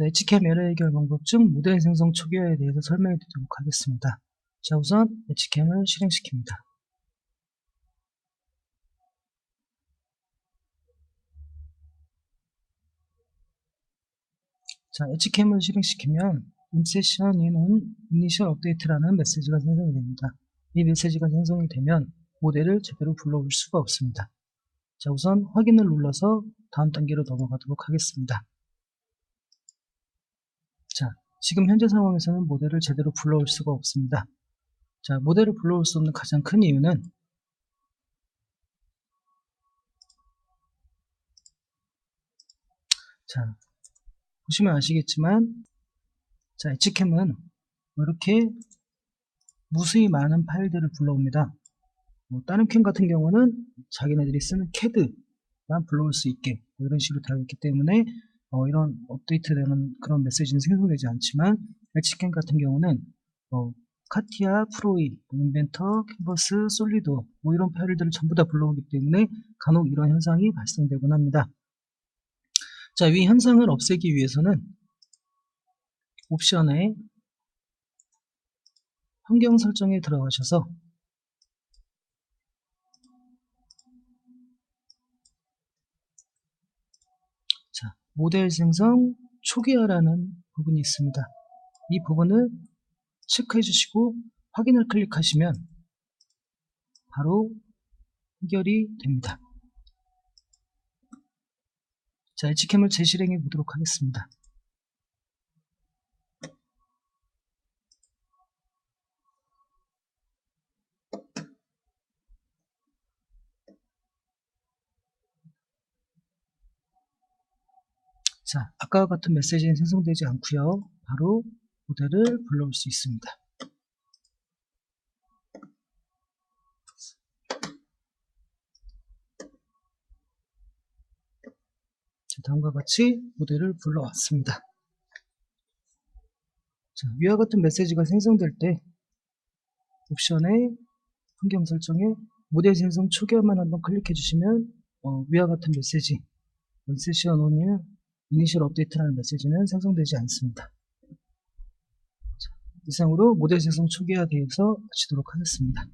자, HCAM 에러 해결 방법 중 모델 생성 초기화에 대해서 설명해 드리도록 하겠습니다. 자, 우선 HCAM을 실행시킵니다. 자, HCAM을 실행시키면 inception in initial update라는 메시지가 생성이 됩니다. 이 메시지가 생성이 되면 모델을 제대로 불러올 수가 없습니다. 자, 우선 확인을 눌러서 다음 단계로 넘어가도록 하겠습니다. 자, 지금 현재 상황에서는 모델을 제대로 불러올 수가 없습니다. 자, 모델을 불러올 수 없는 가장 큰 이유는 자, 보시면 아시겠지만 자, HCAM은 이렇게 무수히 많은 파일들을 불러옵니다. 뭐 다른 캠 같은 경우는 자기네들이 쓰는 CAD만 불러올 수 있게 뭐 이런 식으로 되어 있기 때문에 어, 이런 업데이트되는 그런 메시지는 생성되지 않지만 HCAM 같은 경우는 어, 카티아, 프로이, 인벤터, 캔버스, 솔리도 뭐 이런 파일들을 전부 다 불러오기 때문에 간혹 이런 현상이 발생되곤 합니다. 자, 이 현상을 없애기 위해서는 옵션에 환경 설정에 들어가셔서 자, 모델 생성 초기화라는 부분이 있습니다. 이 부분을 체크해 주시고 확인을 클릭하시면 바로 해결이 됩니다. 자, HCAM을 재실행해 보도록 하겠습니다. 자, 아까와 같은 메시지는 생성되지 않고요. 바로 모델을 불러올 수 있습니다. 자, 다음과 같이 모델을 불러왔습니다. 자, 위와 같은 메시지가 생성될 때 옵션의 환경 설정에 모델 생성 초기화만 한번 클릭해 주시면 어, 위와 같은 메시지 인세션 온일 이니셜 업데이트라는 메시지는 생성되지 않습니다. 자, 이상으로 모델 생성 초기화에 대해서 마치도록 하겠습니다.